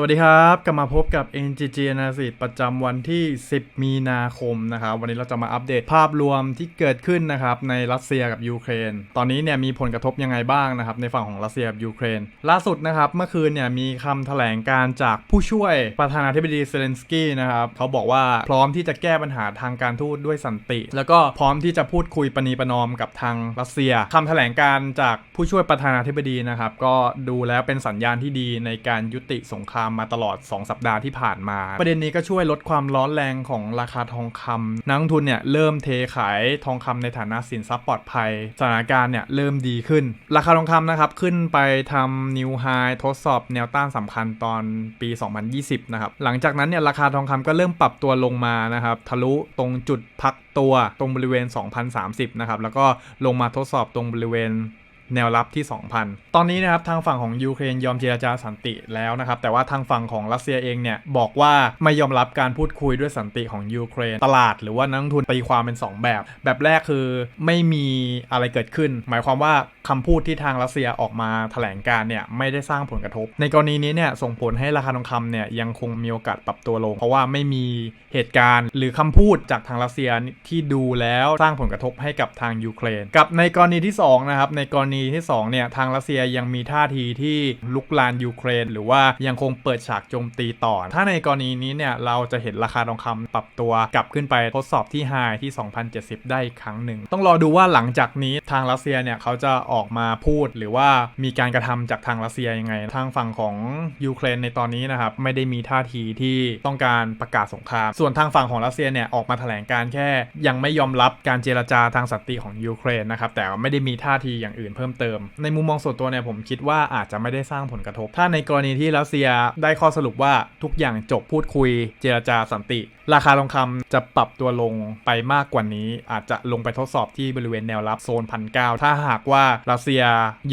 สวัสดีครับ กลับมาพบกับ NGG Analysis ประจำวันที่ 10 มีนาคมนะครับ วันนี้เราจะมาอัปเดตภาพรวมที่เกิดขึ้นนะครับในรัสเซียกับยูเครน ตอนนี้เนี่ยมีผลกระทบยังไงบ้างนะครับในฝั่งของรัสเซียกับยูเครน ล่าสุดนะครับเมื่อคืนเนี่ยมีคำแถลงการจากผู้ช่วยประธานาธิบดีเซเลนสกี้นะครับเขาบอกว่าพร้อมที่จะแก้ปัญหาทางการทูตด้วยสันติ แล้วก็พร้อมที่จะพูดคุยปณีประนอมกับทางรัสเซียคำแถลงการจากผู้ช่วยประธานาธิบดีนะครับก็ดูแล้วเป็นสัญญาณที่ดีในการยุติสงครามมาตลอด 2 สัปดาห์ที่ผ่านมา ประเด็นนี้ก็ช่วยลดความร้อนแรงของราคาทองคำนักลงทุนเนี่ยเริ่มเทขายทองคำในฐานะสินทรัพย์ปลอดภัย สถานการณ์เนี่ยเริ่มดีขึ้น ราคาทองคำนะครับขึ้นไปทำนิวไฮทดสอบแนวต้านสำคัญตอนปี 2020 นะครับ หลังจากนั้นเนี่ยราคาทองคำก็เริ่มปรับตัวลงมานะครับ ทะลุตรงจุดพักตัวตรงบริเวณ 2,030 นะครับ แล้วก็ลงมาทดสอบตรงบริเวณ แนวรับที่ 2,000 ตอนนี้นะครับทางฝั่งของยูเครนยอมเจรจาสันติแล้วนะครับ แต่ว่าทางฝั่งของรัสเซียเองเนี่ยบอกว่าไม่ยอมรับการพูดคุยด้วยสันติของยูเครน ตลาดหรือว่านักทุนตีความเป็น 2 แบบ แบบแรกคือไม่มีอะไรเกิดขึ้น หมายความว่า คำพูดที่ทางรัสเซียออกมาแถลงการเนี่ยไม่ได้สร้างผลกระทบ ในกรณีนี้เนี่ยส่งผลให้ราคาทองคำเนี่ยยังคงมีโอกาสปรับตัวลง เพราะว่าไม่มีเหตุการณ์หรือคำพูดจากทางรัสเซียที่ดูแล้วสร้างผลกระทบให้กับทางยูเครน กับในกรณีที่2นะครับในกรณีที่2เนี่ยทางรัสเซียยังมีท่าทีที่ลุกลานยูเครน หรือว่ายังคงเปิดฉากโจมตีต่อ ถ้าในกรณีนี้เนี่ยเราจะเห็นราคาทองคำปรับตัวกลับขึ้นไปทดสอบที่ไฮที่ 2070 ได้อีกครั้งหนึ่ง ต้องรอดูว่าหลังจากนี้ทางรัสเซียเนี่ยเขาจะออกอกมาพูดหรือว่ามีการกระทำจากทางรัสเซียยังไง ทางฝั่งของยูเครนในตอนนี้นะครับไม่ได้มีท่าทีที่ต้องการประกาศสงคราม ส่วนทางฝั่งของรัสเซียเนี่ยออกมาแถลงการแค่ ยังไม่ยอมรับการเจรจาทางสันติของยูเครนนะครับแต่ไม่ได้มีท่าทีอย่างอื่นเพิ่มเติม ในมุมมองส่วนตัวเนี่ยผมคิดว่าอาจจะไม่ได้สร้างผลกระทบ ถ้าในกรณีที่รัสเซียได้ข้อสรุปว่าทุกอย่างจบพูดคุย เจรจาสันติ ราคาทองคำจะปรับตัวลงไปมากกว่านี้ อาจจะลงไปทดสอบที่บริเวณแนวรับโซนพันเถ้าหากว่ารัสเซีย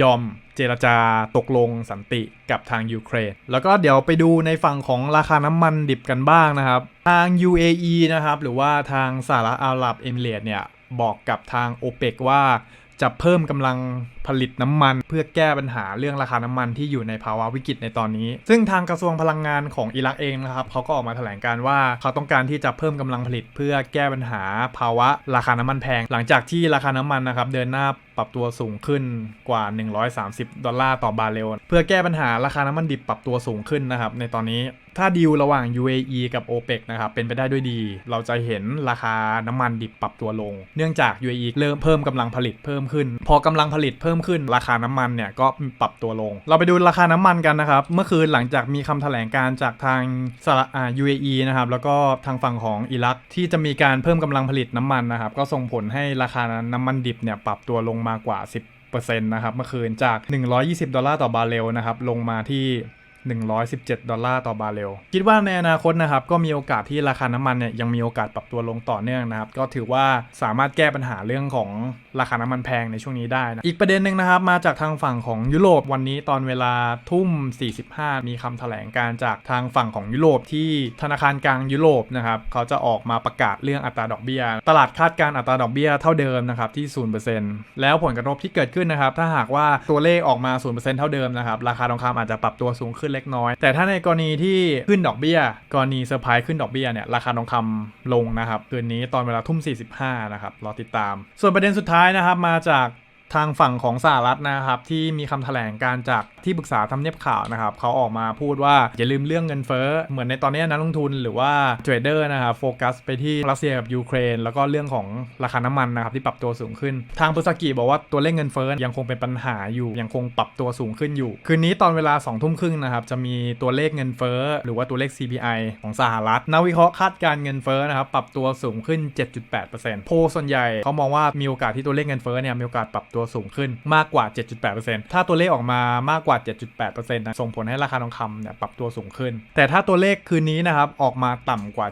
ยอมเจรจาตกลงสันติกับทางยูเครน แล้วก็เดี๋ยวไปดูในฝั่งของราคาน้ำมันดิบกันบ้างนะครับ ทาง UAE นะครับ หรือว่าทางสหรัฐอาหรับเอมิเรตส์เนี่ย บอกกับทาง o p e ปว่า จะเพิ่มกำลังผลิตน้ำมัน เพื่อแก้ปัญหาเรื่องราคาน้ำมันที่อยู่ในภาวะวิกฤตในตอนนี้ ซึ่งทางกระทรวงพลังงานของอิรักเองนะครับเขาก็ออกมาแถลงการว่าเขาต้องการที่จะเพิ่มกำลังผลิต เพื่อแก้ปัญหาภาวะราคาน้ำมันแพง หลังจากที่ราคาน้ำมันนะครับเดินหน้าปรับตัวสูงขึ้นกว่า 130 ดอลลาร์ต่อบาร์เรลเพื่อแก้ปัญหาราคาน้ำมันดิบปรับตัวสูงขึ้นนะครับในตอนนี้ ถ้าดีลระหว่าง UAE กับ OPEC นะครับเป็นไปได้ด้วยดี เราจะเห็นราคาน้ำมันดิบปรับตัวลง เนื่องจาก UAE เริ่มเพิ่มกำลังผลิตเพิ่มขึ้น พอกำลังผลิตเพิ่มขึ้น ราคาน้ำมันเนี่ยก็ปรับตัวลง เราไปดูราคาน้ำมันกันนะครับ เมื่อคืนหลังจากมีคำแถลงการจากทางสหอ่า UAE นะครับแล้วก็ทางฝั่งของอิรักที่จะมีการเพิ่มกำลังผลิตน้ำมันนะครับก็ส่งผลให้ราคาน้ำมันดิบเนี่ยปรับตัวลงมากว่า 10%นะครับเมื่อคืนจาก 120 ดอลลาร์ต่อบาร์เรลนะครับลงมาที่ 117 ดอลลาร์ต่อบาร์เรล คิดว่าในอนาคตนะครับ ก็มีโอกาสที่ราคาน้ำมันเนี่ยยังมีโอกาสปรับตัวลงต่อเนื่องนะครับ ก็ถือว่าสามารถแก้ปัญหาเรื่องของราคาน้ำมันแพงในช่วงนี้ได้นะ อีกประเด็นหนึ่งนะครับ มาจากทางฝั่งของยุโรปวันนี้ตอนเวลาทุ่ม 45 มีคำแถลงการจากทางฝั่งของยุโรปที่ธนาคารกลางยุโรปนะครับเขาจะออกมาประกาศเรื่องอัตราดอกเบี้ย ตลาดคาดการอัตราดอกเบี้ยเท่าเดิมนะครับที่ 0%แล้วผลกระทบที่เกิดขึ้นนะครับถ้าหากว่าตัวเลขออกมา 0%เท่าเดิมนะครับราคาทองคำอาจจะปรับตัวสูงขึ้นเล็กน้อย แต่ถ้าในกรณีที่ขึ้นดอกเบี้ย กรณีเซอร์ไพรส์ขึ้นดอกเบี้ยเนี่ยราคาทองคำลงนะครับคืนนี้ตอนเวลาทุ่ม 45นะครับรอติดตาม ส่วนประเด็นสุดท้ายนะครับมาจาก ทางฝั่งของสหรัฐนะครับ ที่มีคำแถลงการจากที่ปรึกษาทำเนียบข่าวนะครับเขาออกมาพูดว่าอย่าลืมเรื่องเงินเฟ้อ เหมือนในตอนนี้นักลงทุนหรือว่าเทรดเดอร์นะครับโฟกัสไปที่รัสเซียกับยูเครน แล้วก็เรื่องของราคาน้ำมันนะครับที่ปรับตัวสูงขึ้น ทางปุสกิบอกว่าตัวเลขเงินเฟ้อยังคงเป็นปัญหาอยู่ยังคงปรับตัวสูงขึ้นอยู่ คืนนี้ตอนเวลา2องทุ่มครึ่งนะครับจะมีตัวเลขเงินเฟ้อหรือว่าตัวเลข CPI ของสหรัฐนักวิเคราะห์คาดการเงินเฟ้อนะครับปรับตัวสูงขึ้น 7.8%โพส่วนใหญ่เขามองว่ามีโอกาสที่ตัวเลขเงินเฟ้อเนี่ยมีโอกาสปรับตัวสูงขึ้นมากกว่า 7.8%ถ้าตัวเลขออกมามากกว่า 7.8%นะส่งผลให้ราคาทองคำเนี่ยปรับตัวสูงขึ้น แต่ถ้าตัวเลขคืนนี้นะครับออกมาต่ำกว่า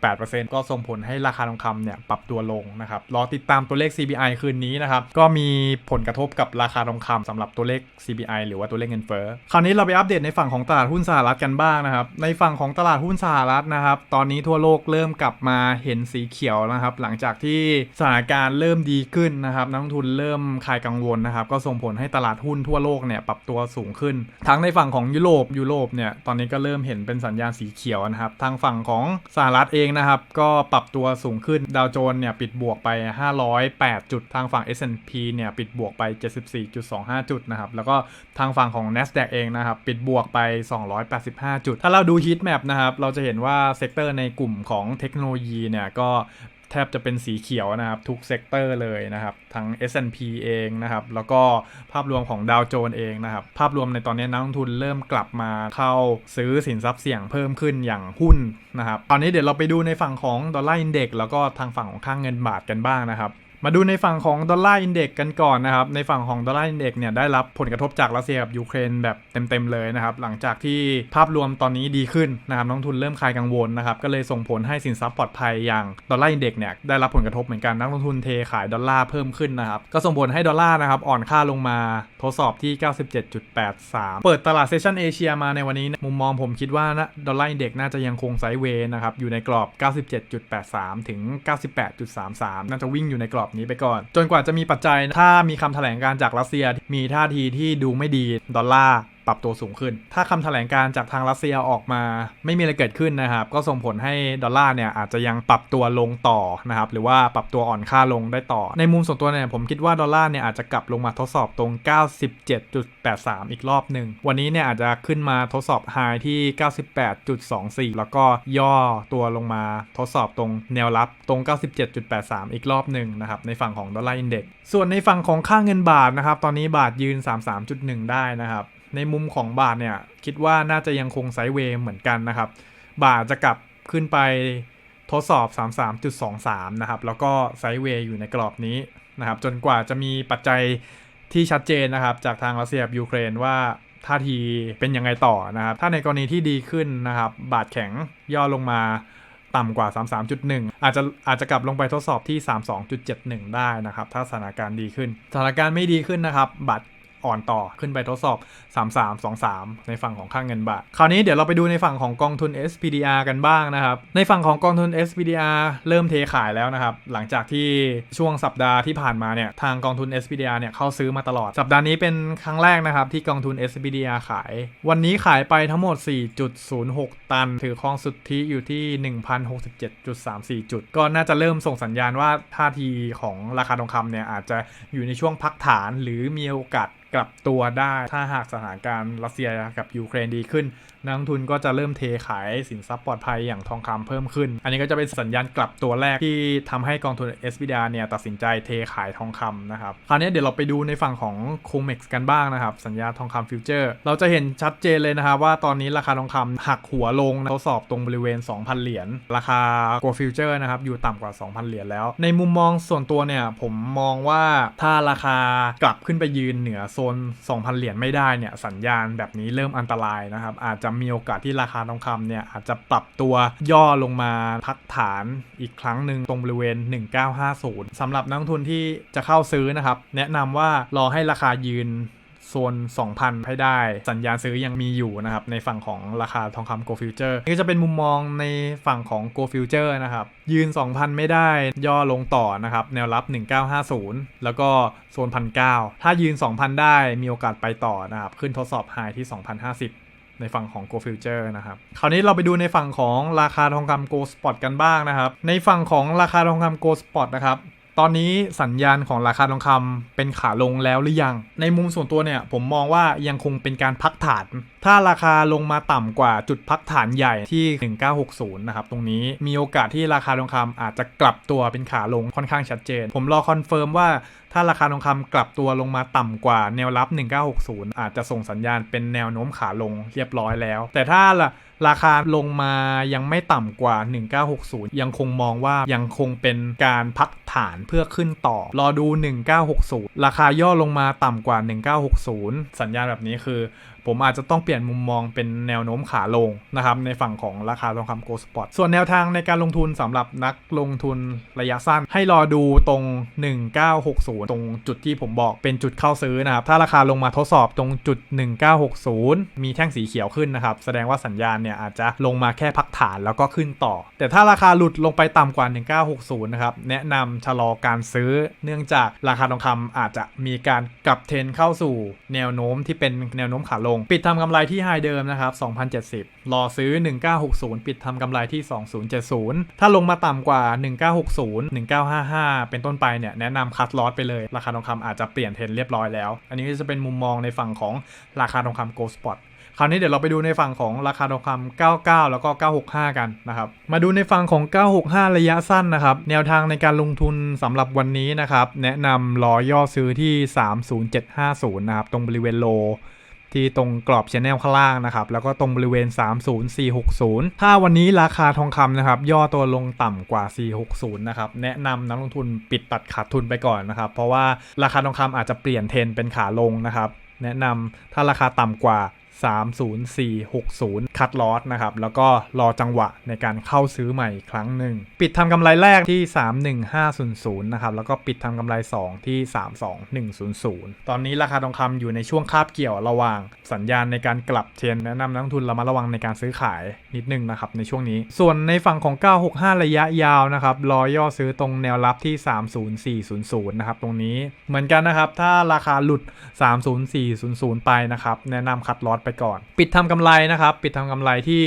7.8%ก็ส่งผลให้ราคาทองคำเนี่ยปรับตัวลงนะครับรอติดตามตัวเลข CPI คืนนี้นะครับก็มีผลกระทบกับราคาทองคำสำหรับตัวเลข CPI หรือว่าตัวเลขเงินเฟ้อคราวนี้เราไปอัปเดตในฝั่งของตลาดหุ้นสหรัฐกันบ้างนะครับในฝั่งของตลาดหุ้นสหรัฐนะครับตอนนี้ทั่วโลกเริ่มกลับมาเห็นสีเขียวนะครับหลังจากที่สถานการณ์เริ่มดีขึ้นนะครับนักลงทุนเริ่มคลายกังวลนะครับ ก็ส่งผลให้ตลาดหุ้นทั่วโลกเนี่ยปรับตัวสูงขึ้น ทั้งในฝั่งของยุโรปยุโรปเนี่ยตอนนี้ก็เริ่มเห็นเป็นสัญญาณสีเขียวนะครับ ทางฝั่งของสหรัฐเองนะครับ ก็ปรับตัวสูงขึ้นดาวโจนส์เนี่ยปิดบวกไป 508 จุด ทางฝั่ง S&P เนี่ยปิดบวกไป 74.25 จุดนะครับ แล้วก็ทางฝั่งของ NASDAQ เองนะครับ ปิดบวกไป 285 จุด ถ้าเราดู heat map นะครับ เราจะเห็นว่าเซกเตอร์ในกลุ่มของเทคโนโลยีเนี่ยก็ แทบจะเป็นสีเขียวนะครับ ทุกเซกเตอร์เลยนะครับ ทั้ง S&P เองนะครับ แล้วก็ภาพรวมของดาวโจนส์เองนะครับ ภาพรวมในตอนนี้นักลงทุนเริ่มกลับมาเข้าซื้อสินทรัพย์เสี่ยงเพิ่มขึ้นอย่างหุ้นนะครับตอนนี้เดี๋ยวเราไปดูในฝั่งของดอลลาร์อินเด็กแล้วก็ทางฝั่งของค่างเงินบาทกันบ้างนะครับ มาดูในฝั่งของดอลลาร์อินเด็กกันก่อนนะครับ ในฝั่งของดอลลาร์อินเด็กเนี่ยได้รับผลกระทบจากรัสเซียกับยูเครนแบบเต็มๆเลยนะครับ หลังจากที่ภาพรวมตอนนี้ดีขึ้นนะครับนักลงทุนเริ่มคลายกังวลนะครับ ก็เลยส่งผลให้สินทรัพย์ปลอดภัยอย่างดอลลาร์อินเด็กเนี่ยได้รับผลกระทบเหมือนกันนักลงทุนเทขายดอลลาร์เพิ่มขึ้นนะครับ ก็ส่งผลให้ดอลลาร์นะครับอ่อนค่าลงมาทดสอบที่ 97.83 เปิดตลาดเซสชันเอเชียมาในวันนี้มุมมองผมคิดว่านะดอลลาร์อินเด็กน่าจะยังคงไซด์เวย์นะครับอยู่ในกรอบ 97.83 ถึง 98.33 น่าจะวิ่งอยู่ในกรอบนี้ไปก่อน จนกว่าจะมีปัจจัยถ้ามีคำแถลงการจากรัสเซียมีท่าทีที่ดูไม่ดีดอลลาร์ ปรับตัวสูงขึ้น ถ้าคำแถลงการจากทางรัสเซียออกมาไม่มีอะไรเกิดขึ้นนะครับ ก็ส่งผลให้ดอลลาร์เนี่ยอาจจะยังปรับตัวลงต่อนะครับ หรือว่าปรับตัวอ่อนค่าลงได้ต่อ ในมุมส่วนตัวเนี่ยผมคิดว่าดอลลาร์เนี่ยอาจจะกลับลงมาทดสอบตรง 97.83 อีกรอบหนึ่ง วันนี้เนี่ยอาจจะขึ้นมาทดสอบไฮที่ 98.24 แล้วก็ย่อตัวลงมาทดสอบตรงแนวรับตรง 97.83 อีกรอบหนึ่งนะครับในฝั่งของดอลลาร์อินเด็กส่วนในฝั่งของค่าเงินบาทนะครับตอนนี้บาทยืน 33.1 ได้นะครับ ในมุมของบาทเนี่ยคิดว่าน่าจะยังคงไซด์เวย์เหมือนกันนะครับ บาทจะกลับขึ้นไปทดสอบ 33.23 นะครับ แล้วก็ไซด์เวย์อยู่ในกรอบนี้นะครับ จนกว่าจะมีปัจจัยที่ชัดเจนนะครับ จากทางรัสเซียกับยูเครนว่าท่าทีเป็นยังไงต่อนะครับ ถ้าในกรณีที่ดีขึ้นนะครับ บาทแข็งย่อลงมาต่ำกว่า 33.1 อาจจะอาจจะกลับลงไปทดสอบที่ 32.71 ได้นะครับ ถ้าสถานการณ์ดีขึ้น สถานการณ์ไม่ดีขึ้นนะครับ บาท อ่อนต่อขึ้นไปทดสอบ 3323 ในฝั่งของค่างเงินบาท คราวนี้เดี๋ยวเราไปดูในฝั่งของกองทุน SPDR กันบ้างนะครับ ในฝั่งของกองทุน SPDR เริ่มเทขายแล้วนะครับ หลังจากที่ช่วงสัปดาห์ที่ผ่านมาเนี่ย ทางกองทุน SPDR เนี่ยเข้าซื้อมาตลอด สัปดาห์นี้เป็นครั้งแรกนะครับที่กองทุน SPDR ขาย วันนี้ขายไปทั้งหมด 4.06 ตัน ถือครองสุทธิอยู่ที่ 1,067.34 จุด ก็น่าจะเริ่มส่งสัญญาณว่าท่าทีของราคาทองคำเนี่ยอาจจะอยู่ในช่วงพักฐานหรือมีโอกาสกลับตัวได้ ถ้าหากสถานการณ์รัสเซียกับยูเครนดีขึ้น นักทุนก็จะเริ่มเทขายสินทรัพย์ปลอดภัยอย่างทองคำเพิ่มขึ้น อันนี้ก็จะเป็นสัญญาณกลับตัวแรกที่ทำให้กองทุน s b d r เนี่ยตัดสินใจเทขายทองคำนะครับ คราวนี้เดี๋ยวเราไปดูในฝั่งของ COMEX กันบ้างนะครับ สัญญาทองคำฟิวเจอร์ เราจะเห็นชัดเจนเลยนะครับว่าตอนนี้ราคาทองคำหักหัวลงทดสอบตรงบริเวณ 2,000 เหรียญ ราคา Go Future นะครับอยู่ต่ำกว่า 2,000 เหรียญแล้ว ในมุมมองส่วนตัวเนี่ยผมมองว่าถ้าราคากลับขึ้นไปยืนเหนือโซน 2,000 เหรียญไม่ได้เนี่ยสัญญาณแบบนี้เริ่มอันตรายนะครับอาจจะมีโอกาสที่ราคาทองคำเนี่ยอาจจะปรับตัวย่อลงมาพักฐานอีกครั้งหนึ่งตรงบริเวณ 1950สำหรับนักทุนที่จะเข้าซื้อนะครับ แนะนำว่ารอให้ราคายืนโซน 2,000 ให้ได้ สัญญาณซื้อยังมีอยู่นะครับ ในฝั่งของราคาทองคำ Go Future นี่ก็จะเป็นมุมมองในฝั่งของ Go Future นะครับ ยืน 2,000 ไม่ได้ย่อลงต่อนะครับ แนวรับ 1950 แล้วก็โซน 1,900 ถ้ายืน 2,000 ได้มีโอกาสไปต่อนะครับ ขึ้นทดสอบไฮที่ 2,050 ในฝั่งของ Go Future นะครับ คราวนี้เราไปดูในฝั่งของราคาทองคำ Go Spot กันบ้างนะครับ ในฝั่งของราคาทองคำ Go Spot นะครับ ตอนนี้สัญญาณของราคาทองคำเป็นขาลงแล้วหรือยัง ในมุมส่วนตัวเนี่ยผมมองว่ายังคงเป็นการพักฐาน ถ้าราคาลงมาต่ำกว่าจุดพักฐานใหญ่ที่ 1960 นะครับ ตรงนี้มีโอกาสที่ราคาทองคำอาจจะกลับตัวเป็นขาลงค่อนข้างชัดเจน ผมรอคอนเฟิร์มว่าถ้าราคาทองคำกลับตัวลงมาต่ำกว่าแนวรับ 1960 อาจจะส่งสัญญาณเป็นแนวโน้มขาลงเรียบร้อยแล้ว แต่ถ้าล่ะราคาลงมายังไม่ต่ำกว่า 1960 ยังคงมองว่ายังคงเป็นการพักฐานเพื่อขึ้นต่อ รอดู 1960 ราคาย่อลงมาต่ำกว่า 1960 สัญญาณแบบนี้คือ ผมอาจจะต้องเปลี่ยนมุมมองเป็นแนวโน้มขาลงนะครับในฝั่งของราคาทองคำโกลด์สปอตส่วนแนวทางในการลงทุนสำหรับนักลงทุนระยะสั้น ให้รอดูตรง 1960 ตรงจุดที่ผมบอกเป็นจุดเข้าซื้อนะครับถ้าราคาลงมาทดสอบตรงจุด 1960 มีแท่งสีเขียวขึ้นนะครับแสดงว่าสัญญาณเนี่ยอาจจะลงมาแค่พักฐานแล้วก็ขึ้นต่อ แต่ถ้าราคาหลุดลงไปต่ำกว่า 1960 นะครับแนะนำชะลอการซื้อ เนื่องจากราคาทองคำอาจจะมีการกลับเทรนเข้าสู่แนวโน้มที่เป็นแนวโน้มขาลงปิดทำกำไรที่ไฮเดิมนะครับ 2070 รอซื้อ 1960 ปิดทำกำไรที่ 2070 ถ้าลงมาต่ำกว่า 1960 1955 เป็นต้นไปเนี่ยแนะนำคัดลอสไปเลย ราคาทองคำอาจจะเปลี่ยนเทรนเรียบร้อยแล้ว อันนี้จะเป็นมุมมองในฝั่งของราคาทองคำ Gold Spot คราวนี้เดี๋ยวเราไปดูในฝั่งของราคาทองคำ99 แล้วก็ 965 กันนะครับ มาดูในฝั่งของ 965 ระยะสั้นนะครับ แนวทางในการลงทุนสำหรับวันนี้นะครับ แนะนำรอย่อซื้อที่ 30750 นะครับ ตรงบริเวณโล ที่ตรงกรอบชแนลข้างล่างนะครับ แล้วก็ตรงบริเวณ 30460 ถ้าวันนี้ราคาทองคำนะครับ ย่อตัวลงต่ำกว่า 460 นะครับ แนะนำนักลงทุนปิดตัดขาดทุนไปก่อนนะครับ เพราะว่าราคาทองคำอาจจะเปลี่ยนเทรนเป็นขาลงนะครับ แนะนำถ้าราคาต่ำกว่า 30460 คัดลอสนะครับ แล้วก็รอจังหวะในการเข้าซื้อใหม่อีกครั้งหนึ่ง ปิดทำกำไรแรกที่ 31500 นะครับ แล้วก็ปิดทำกำไร 2 ที่ 32100 ตอนนี้ราคาทองคำอยู่ในช่วงคาบเกี่ยวระหว่าง สัญญาณในการกลับเทรนแนะนำนักทุนระมัดระวังในการซื้อขายนิดนึงนะครับในช่วงนี้ ส่วนในฝั่งของ 965 ระยะยาวนะครับรอย่อซื้อตรงแนวรับที่ 30400 นะครับ ตรงนี้เหมือนกันนะครับ ถ้าราคาหลุด 30400 ไปนะครับแนะนำคัดลอสไปก่อน ปิดทำกำไรนะครับ ปิดทำกำไรที่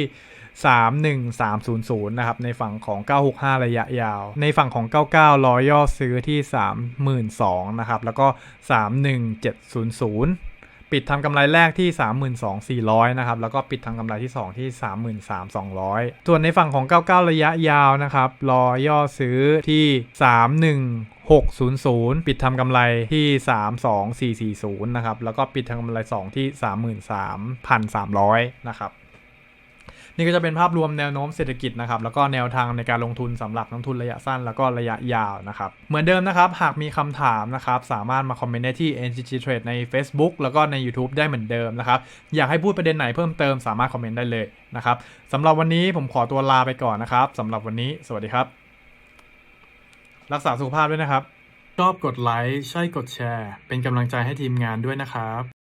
31300 นะครับ ในฝั่งของ 965 ระยะยาว ในฝั่งของ 99 รอย่อซื้อที่ 32,000 นะครับ แล้วก็ 31700 ปิดทำกำไรแรกที่ 32,400 นะครับ แล้วก็ปิดทำกำไรที่ 2 ที่ 33,200 ส่วนในฝั่งของ 99 ระยะยาวนะครับ รอย่อซื้อที่600 ปิดทำกำไรที่ 32440 นะครับ แล้วก็ปิดทำกำไร 2 ที่ 33,300 นะครับ นี่ก็จะเป็นภาพรวมแนวโน้มเศรษฐกิจนะครับแล้วก็แนวทางในการลงทุนสำหรับนักทุนระยะสั้นแล้วก็ระยะยาวนะครับเหมือนเดิมนะครับหากมีคำถามนะครับสามารถมาคอมเมนต์ได้ที่ NGG Trade ใน Facebook แล้วก็ใน YouTube ได้เหมือนเดิมนะครับอยากให้พูดประเด็นไหนเพิ่มเติมสามารถคอมเมนต์ได้เลยนะครับสำหรับวันนี้ผมขอตัวลาไปก่อนนะครับสำหรับวันนี้ สวัสดีครับ รักษาสุขภาพด้วยนะครับชอบกดไลค์ใช่กดแชร์ เป็นกำลังใจให้ทีมงานด้วยนะครับ